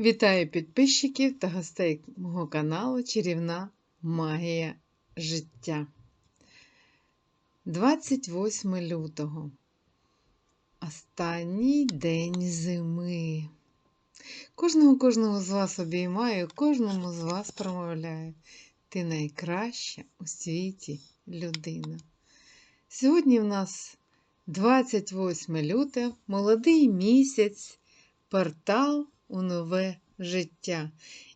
Вітаю підписчиків та гостей мого каналу Чарівна Магія життя. 28 лютого. Останній день зими. Кожного кожного з вас обіймаю, кожному з вас промовляю. Ти найкраща у світі людина. Сьогодні в нас 28 лютого, молодий місяць, портал у нове життя.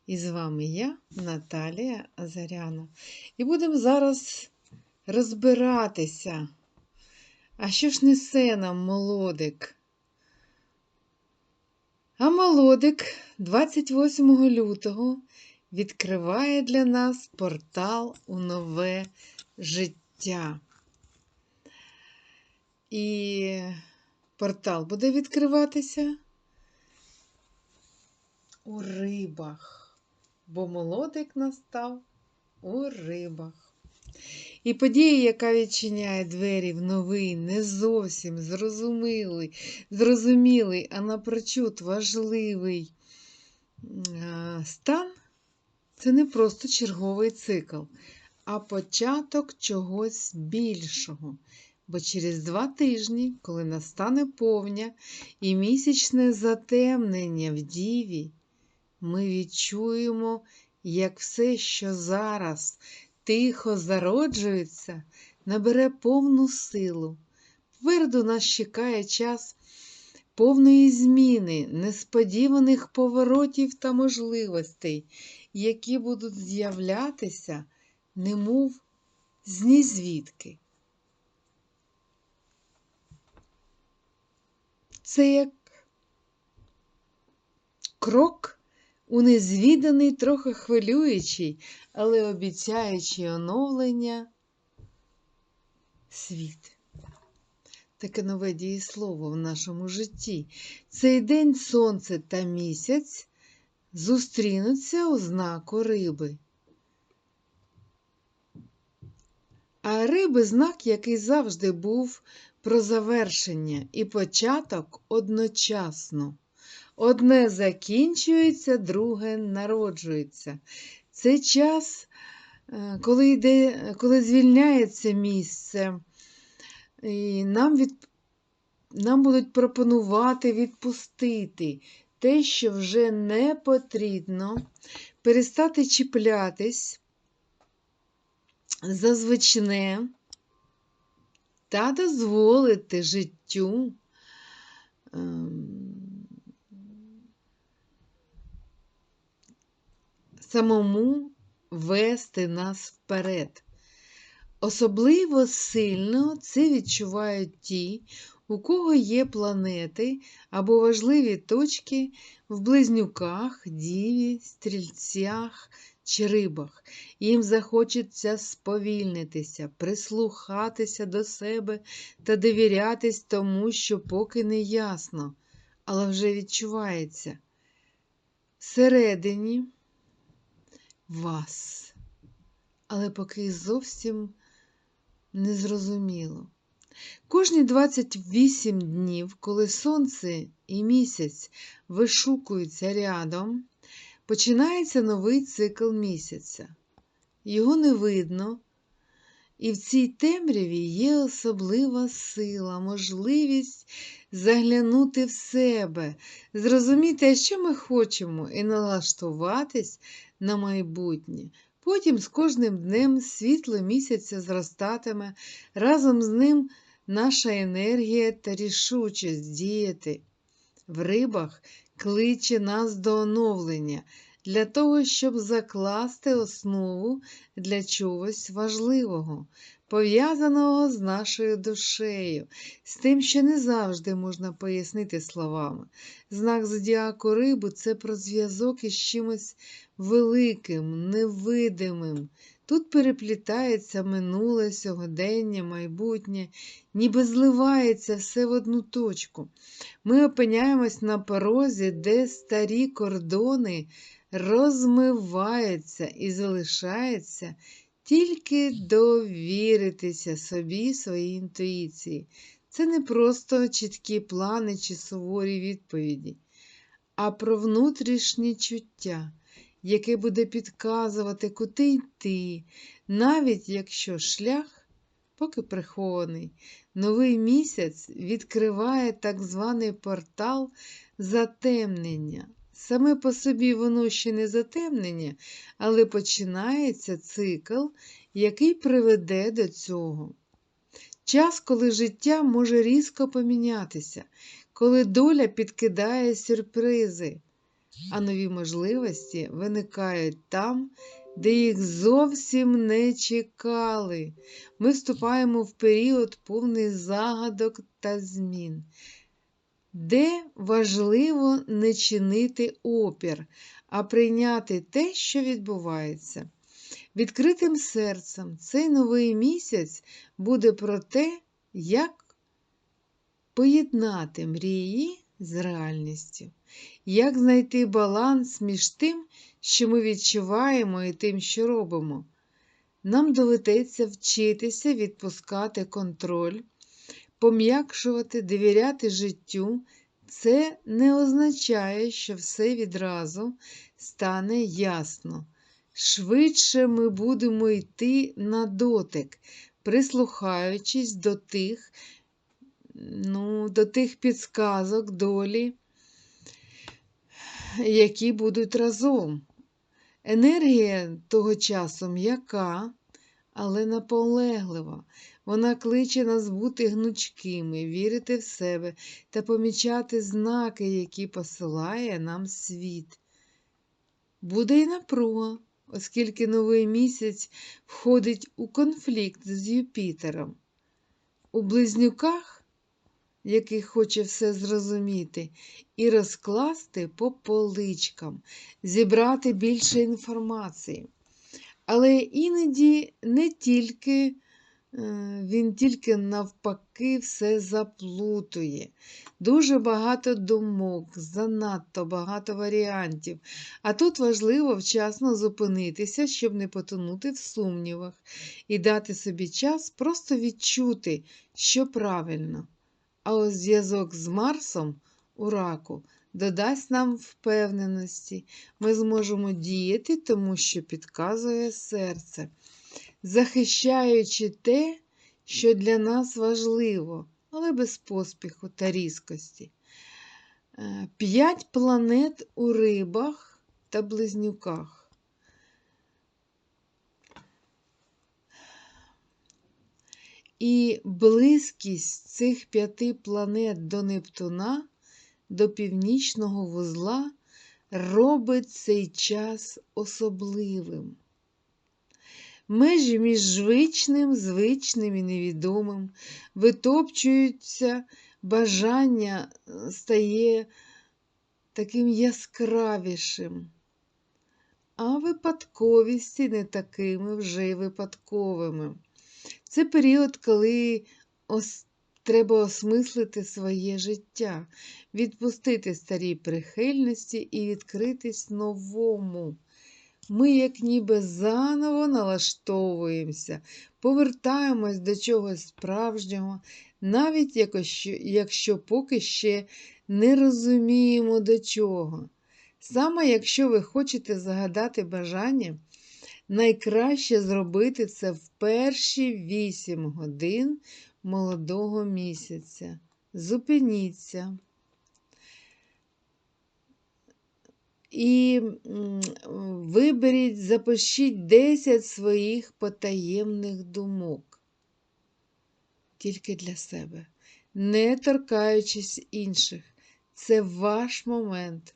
І з вами я, Наталія Азаряна. І будемо зараз розбиратися. А що ж несе нам молодик? А молодик 28 лютого відкриває для нас портал у нове життя. І портал буде відкриватися у рибах, бо молодик настав у рибах. І подія, яка відчиняє двері в новий, не зовсім зрозумілий, зрозумілий, а напрочуд важливий стан, це не просто черговий цикл, а початок чогось більшого. Бо через два тижні, коли настане повня і місячне затемнення в діві, ми відчуємо, як все, що зараз тихо зароджується, набере повну силу. Попереду нас чекає час повної зміни, несподіваних поворотів та можливостей, які будуть з'являтися, немов з нізвідки. Це як крок у незвіданий, трохи хвилюючий, але обіцяючий оновлення світ. Таке нове дієслово в нашому житті. Цей день сонце та місяць зустрінуться у знаку риби. А риби знак, який завжди був про завершення і початок одночасно. Одне закінчується, друге народжується. Це час, е, коли йде, коли звільняється місце, і нам, від, нам будуть пропонувати відпустити те, що вже не потрібно, перестати чіплятись за звичне та дозволити життю. Ем, самому вести нас вперед. Особливо сильно це відчувають ті, у кого є планети або важливі точки в близнюках, діві, стрільцях чи рибах. Їм захочеться сповільнитися, прислухатися до себе та довірятись тому, що поки не ясно, але вже відчувається. Всередині вас, але поки зовсім незрозуміло. Кожні 28 днів, коли сонце і місяць вишукуються рядом, починається новий цикл місяця. Його не видно, і в цій темряві є особлива сила, можливість заглянути в себе, зрозуміти, що ми хочемо, і налаштуватись на майбутнє. Потім з кожним днем світло місяця зростатиме, разом з ним наша енергія та рішучість діяти. В рибах кличе нас до оновлення, для того, щоб закласти основу для чогось важливого, пов'язаного з нашою душею, з тим, що не завжди можна пояснити словами. Знак зодіаку рибу це про зв'язок із чимось великим, невидимим. Тут переплітається минуле, сьогодення, майбутнє, ніби зливається все в одну точку. Ми опиняємось на порозі, де старі кордони розмиваються і залишається тільки довіритися собі, своїй інтуїції. Це не просто чіткі плани чи суворі відповіді, а про внутрішнє чуття, яке буде підказувати, куди йти, навіть якщо шлях поки прихований. Новий місяць відкриває так званий портал затемнення. Саме по собі воно ще не затемнення, але починається цикл, який приведе до цього. Час, коли життя може різко помінятися, коли доля підкидає сюрпризи, а нові можливості виникають там, де їх зовсім не чекали. Ми вступаємо в період повний загадок та змін, де важливо не чинити опір, а прийняти те, що відбувається. Відкритим серцем цей новий місяць буде про те, як поєднати мрії з реальністю, як знайти баланс між тим, що ми відчуваємо, і тим, що робимо. Нам доведеться вчитися відпускати контроль, пом'якшувати, довіряти життю. Це не означає, що все відразу стане ясно. Швидше ми будемо йти на дотик, прислухаючись до тих, ну, до тих підсказок долі, які будуть разом. Енергія того часу м'яка, але наполеглива. Вона кличе нас бути гнучкими, вірити в себе та помічати знаки, які посилає нам світ. Буде й напруга, оскільки новий місяць входить у конфлікт з Юпітером. У близнюках, який хоче все зрозуміти, і розкласти по поличкам, зібрати більше інформації. Але іноді не тільки е, він тільки навпаки все заплутує. Дуже багато думок, занадто багато варіантів. А тут важливо вчасно зупинитися, щоб не потонути в сумнівах, і дати собі час просто відчути, що правильно. А ось зв'язок з Марсом у раку додасть нам впевненості. Ми зможемо діяти, тому що підказує серце, захищаючи те, що для нас важливо, але без поспіху та різкості. Е, П'ять планет у рибах та близнюках. І близькість цих п'яти планет до Нептуна, до північного вузла, робить цей час особливим. Межі між звичним, звичним і невідомим витопчуються, бажання е, стає таким яскравішим, а випадковісті не такими вже й випадковими. Це період, коли ос... треба осмислити своє життя, відпустити старі прихильності і відкритись новому. Ми, як ніби заново налаштовуємося, повертаємось до чогось справжнього, навіть якщо, якщо поки ще не розуміємо до чого. Саме якщо ви хочете загадати бажання, найкраще зробити це в перші 8 годин молодого місяця. Зупиніться. І виберіть, запишіть 10 своїх потаємних думок. Тільки для себе, не торкаючись інших. Це ваш момент,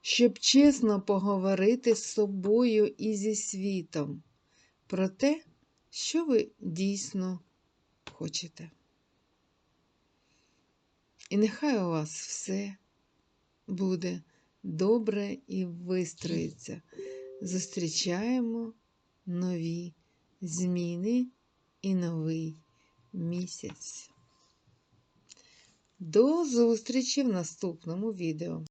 щоб чесно поговорити з собою і зі світом про те, що ви дійсно хочете. І нехай у вас все буде добре і вистроїться. Зустрічаємо нові зміни і новий місяць. До зустрічі в наступному відео.